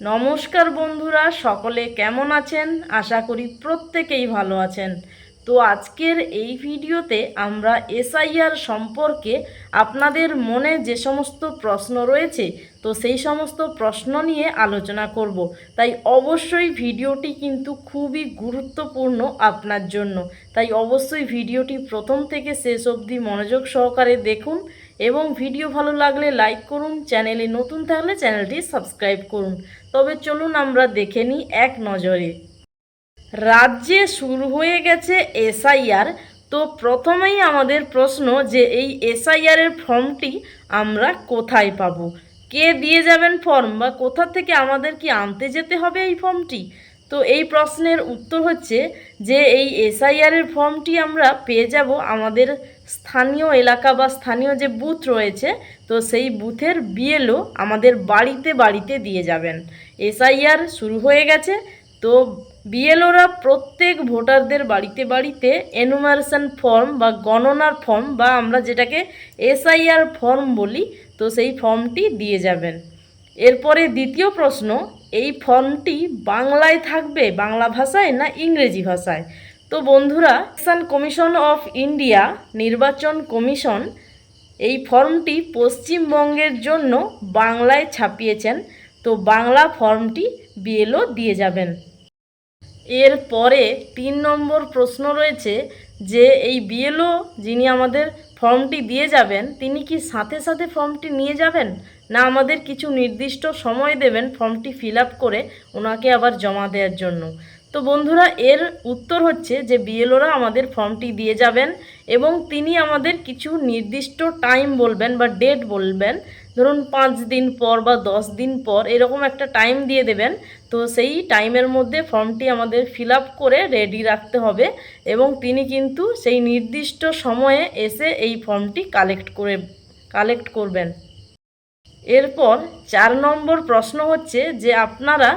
নমস্কার বন্ধুরা, সকলে কেমন আছেন? আশা করি প্রত্যেকেই ভালো আছেন। তো আজকের এই ভিডিওতে আমরা এসআইআর সম্পর্কে আপনাদের মনে যে সমস্ত প্রশ্ন রয়েছে, তো সেই সমস্ত প্রশ্ন নিয়ে আলোচনা করব। তাই অবশ্যই ভিডিওটি কিন্তু খুবই গুরুত্বপূর্ণ আপনার জন্য। তাই অবশ্যই ভিডিওটি প্রথম থেকে শেষ অবধি মনোযোগ সহকারে দেখুন। এবং ভিডিও ভালো লাগলে লাইক করুন, চ্যানেলে নতুন থাকলে চ্যানেলটি সাবস্ক্রাইব করুন। তবে চলুন আমরা দেখে নিই এক নজরে। রাজ্যে শুরু হয়ে গেছে এসআইআর। তো প্রথমেই আমাদের প্রশ্ন যে এই এসআইআর এর ফর্মটি আমরা কোথায় পাব? কে দিয়ে যাবেন ফর্ম বা কোথা থেকে আমাদের কি আনতে যেতে হবে এই ফর্মটি? তো এই প্রশ্নের উত্তর হচ্ছে যে এই এসআইআর এর ফর্মটি আমরা পেয়ে যাব আমাদের স্থানীয় এলাকা বা স্থানীয় যে বুথ রয়েছে, তো সেই বুথের বিএলও আমাদের বাড়িতে বাড়িতে দিয়ে যাবেন। এসআইআর শুরু হয়ে গেছে, তো বিএলওরা প্রত্যেক ভোটারদের বাড়িতে বাড়িতে এনুমারেশন ফর্ম বা গণনার ফর্ম বা আমরা যেটাকে এসআইআর ফর্ম বলি, তো সেই ফর্মটি দিয়ে যাবেন। এরপরে দ্বিতীয় প্রশ্ন, এই ফর্মটি বাংলায় থাকবে, বাংলা ভাষায় না ইংরেজি ভাষায়? তো বন্ধুরা ইলেকশন কমিশন অফ ইন্ডিয়া নির্বাচন কমিশন এই ফর্মটি পশ্চিমবঙ্গের জন্য বাংলায় ছাপিয়েছেন। তো বাংলা ফর্মটি বিএলও দিয়ে যাবেন। এর পরে তিন নম্বর প্রশ্ন রয়েছে যে, এই বিএলও যিনি আমাদের ফর্মটি দিয়ে যাবেন, তিনি কি সাথে সাথে ফর্মটি নিয়ে যাবেন? না আমাদের কিছু নির্দিষ্ট সময় দেবেন ফর্মটি ফিল করে ওনাকে আবার জমা দেওয়ার জন্য? তো বন্ধুরা, এর উত্তর হচ্ছে যে বিএলওরা আমাদের ফর্মটি দিয়ে যাবেন এবং তিনি আমাদের কিছু নির্দিষ্ট টাইম বলবেন বা ডেট বলবেন। ধরুন পাঁচ দিন পর বা দশ দিন পর এরকম একটা টাইম দিয়ে দেবেন। তো সেই টাইমের মধ্যে ফর্মটি আমাদের ফিল করে রেডি রাখতে হবে এবং তিনি কিন্তু সেই নির্দিষ্ট সময়ে এসে এই ফর্মটি কালেক্ট করে, কালেক্ট করবেন। এরপর চার নম্বর প্রশ্ন হচ্ছে যে আপনারা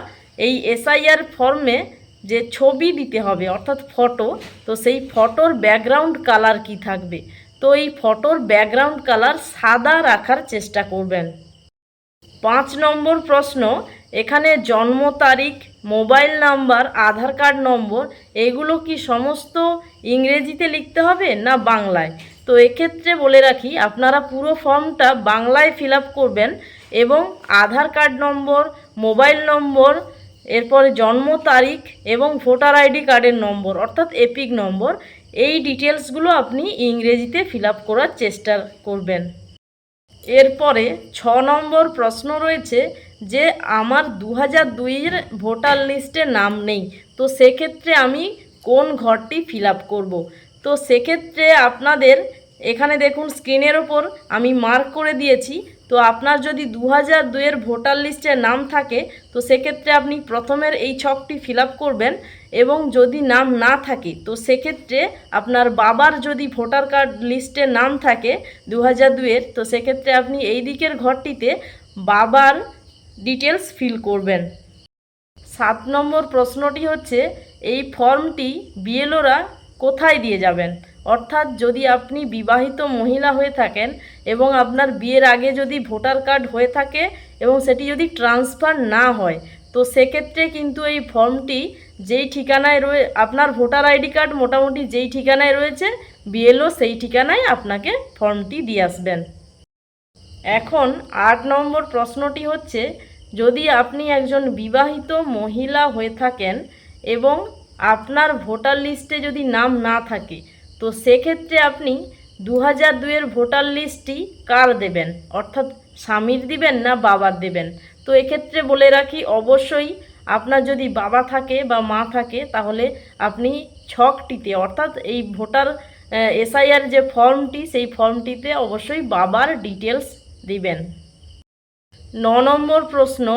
এই এসআইআর ফর্মে যে ছবি দিতে হবে, অর্থাৎ ফটো তো সেই ফটোর ব্যাকগ্রাউন্ড কালার কি থাকবে? তো এই ফটোর ব্যাকগ্রাউন্ড কালার সাদা রাখার চেষ্টা করবেন। পাঁচ নম্বর প্রশ্ন, এখানে জন্ম তারিখ mobile number Aadhaar card number, এগুলো কি সমস্ত ইংরেজিতে লিখতে হবে না বাংলায়? তো এক্ষেত্রে বলে রাখি, আপনারা পুরো ফর্মটা বাংলায় ফিল করবেন এবং আধার কার্ড নম্বর মোবাইল নম্বর এরপরে জন্ম তারিখ এবং ভোটার আইডি কার্ডের নম্বর, অর্থাৎ এপিক নম্বর, এই ডিটেলসগুলো আপনি ইংরেজিতে ফিল আপ করার চেষ্টা করবেন। এরপরে ছ নম্বর প্রশ্ন রয়েছে যে, আমার দু হাজার দুইয়ের ভোটার লিস্টে নাম নেই, তো সেক্ষেত্রে আমি কোন ঘরটি ফিল আপ করব? তো সেক্ষেত্রে আপনাদের এখানে দেখুন, স্ক্রিনের ওপর আমি মার্ক করে দিয়েছি তো আপনার যদি দু হাজার দুইয়ের ভোটার লিস্টে নাম থাকে, তো সেক্ষেত্রে আপনি প্রথমের এই ছকটি ফিল করবেন এবং যদি নাম না থাকে, তো সেক্ষেত্রে আপনার বাবার যদি ভোটার কার্ড লিস্টে নাম থাকে দু হাজার দুইয়ের, তো সেক্ষেত্রে আপনি এই দিকের ঘরটিতে বাবার ডিটেলস ফিল করবেন। সাত নম্বর প্রশ্নটি হচ্ছে, এই ফর্মটি বিএলওরা কোথায় দিয়ে যাবেন? অর্থাৎ যদি আপনি বিবাহিত মহিলা হয়ে থাকেন এবং আপনার বিয়ের আগে যদি ভোটার কার্ড হয়ে থাকে এবং সেটি যদি ট্রান্সফার না হয়, তো সেক্ষেত্রে কিন্তু এই ফর্মটি যেই ঠিকানায় রয়ে, আপনার ভোটার আইডি কার্ড মোটামুটি যেই ঠিকানায় রয়েছে, বিএলও সেই ঠিকানায় আপনাকে ফর্মটি দিয়ে আসবেন। এখন আট নম্বর প্রশ্নটি হচ্ছে, যদি আপনি একজন বিবাহিত মহিলা হয়ে থাকেন এবং আপনার ভোটার লিস্টে যদি নাম না থাকে তো সেক্ষেত্রে আপনি দু হাজার দুইয়ের ভোটার লিস্টটি কার দেবেন? অর্থাৎ স্বামীর দিবেন না বাবার দেবেন? তো এক্ষেত্রে বলে রাখি, অবশ্যই আপনার যদি বাবা থাকে বা মা থাকে, তাহলে আপনি ছকটিতে, অর্থাৎ এই ভোটার এসআইআর যে ফর্মটি, সেই ফর্মটিতে অবশ্যই বাবার ডিটেলস দিবেন। ন নম্বর প্রশ্ন,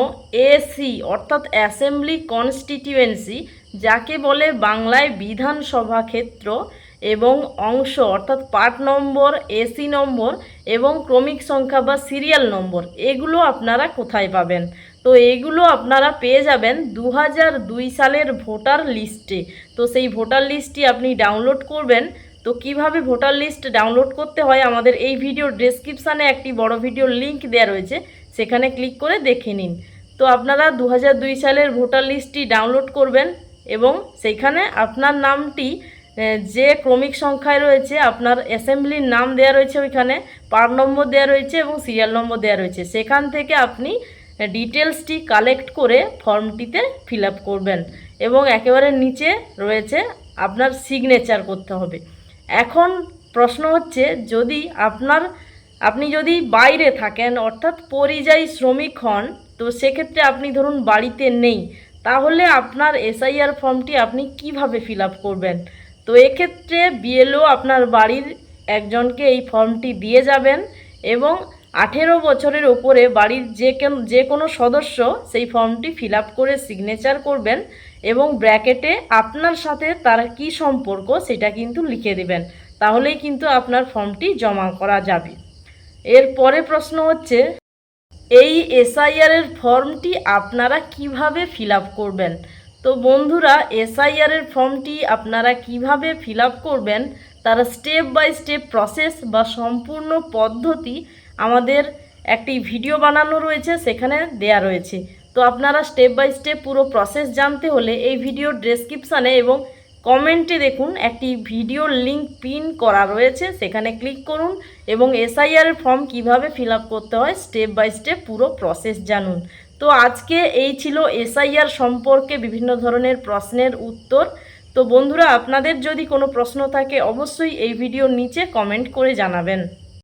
এসি, অর্থাৎ অ্যাসেম্বলি কনস্টিটিউয়েন্সি যাকে বলে বাংলায় বিধানসভা ক্ষেত্র এবং অংশ, অর্থাৎ পার্ট নম্বর এসি নম্বর এবং ক্রমিক সংখ্যা বা সিরিয়াল নম্বর, এগুলো আপনারা কোথায় পাবেন? তো এগুলো আপনারা পেয়ে যাবেন দু সালের ভোটার লিস্টে। তো সেই ভোটার লিস্টটি আপনি ডাউনলোড করবেন। তো কীভাবে ভোটার লিস্ট ডাউনলোড করতে হয় আমাদের এই ভিডিওর ডেসক্রিপশানে একটি বড় ভিডিওর লিংক দেওয়া রয়েছে, সেখানে ক্লিক করে দেখে নিন। তো আপনারা দু সালের ভোটার লিস্টটি ডাউনলোড করবেন। এবং সেইখানে আপনার নামটি যে ক্রমিক সংখ্যায় রয়েছে, আপনার অ্যাসেম্বলির নাম দেওয়া রয়েছে ওইখানে, পার নম্বর দেওয়া রয়েছে এবং সিরিয়াল নম্বর দেওয়া রয়েছে। সেখান থেকে আপনি ডিটেলসটি কালেক্ট করে ফর্মটিতে ফিল করবেন এবং একেবারে নিচে রয়েছে আপনার সিগনেচার করতে হবে। এখন প্রশ্ন হচ্ছে, যদি আপনার, আপনি যদি বাইরে থাকেন, অর্থাৎ পরিযায়ী শ্রমিক হন, তো সেক্ষেত্রে আপনি ধরুন বাড়িতে নেই তাহলে আপনার এসআইআর ফর্মটি আপনি কীভাবে ফিল আপ করবেন? তো এক্ষেত্রে বিএলও আপনার বাড়ির একজনকে এই ফর্মটি দিয়ে যাবেন এবং আঠেরো বছরের ওপরে বাড়ির যে কেন, যে কোনো সদস্য সেই ফর্মটি ফিল করে সিগনেচার করবেন এবং ব্র্যাকেটে আপনার সাথে তার কি সম্পর্ক সেটা কিন্তু লিখে দেবেন। তাহলেই কিন্তু আপনার ফর্মটি জমা করা যাবে। এর পরে প্রশ্ন হচ্ছে এই এসআইআর এর ফর্মটি আপনারা কীভাবে ফিল করবেন? তো বন্ধুরা এসআইআর এর ফর্মটি আপনারা কীভাবে ফিল করবেন? তার স্টেপ বাই স্টেপ প্রসেস বা সম্পূর্ণ পদ্ধতি আমাদের একটি ভিডিও বানানো রয়েছে, সেখানে দেয়া রয়েছে। তো আপনারা স্টেপ বাই স্টেপ পুরো প্রসেস জানতে হলে এই ভিডিও ডেসক্রিপশানে এবং কমেন্টে দেখুন, একটি ভিডিও লিঙ্ক পিন করা রয়েছে, সেখানে ক্লিক করুন এবং এসআইআর ফর্ম কীভাবে ফিল করতে হয়, স্টেপ বাই স্টেপ পুরো প্রসেস জানুন। তো আজকে এই ছিল এসআইআর সম্পর্কে বিভিন্ন ধরনের প্রশ্নের উত্তর। তো বন্ধুরা, আপনাদের যদি কোনো প্রশ্ন থাকে, অবশ্যই এই ভিডিওর নিচে কমেন্ট করে জানাবেন।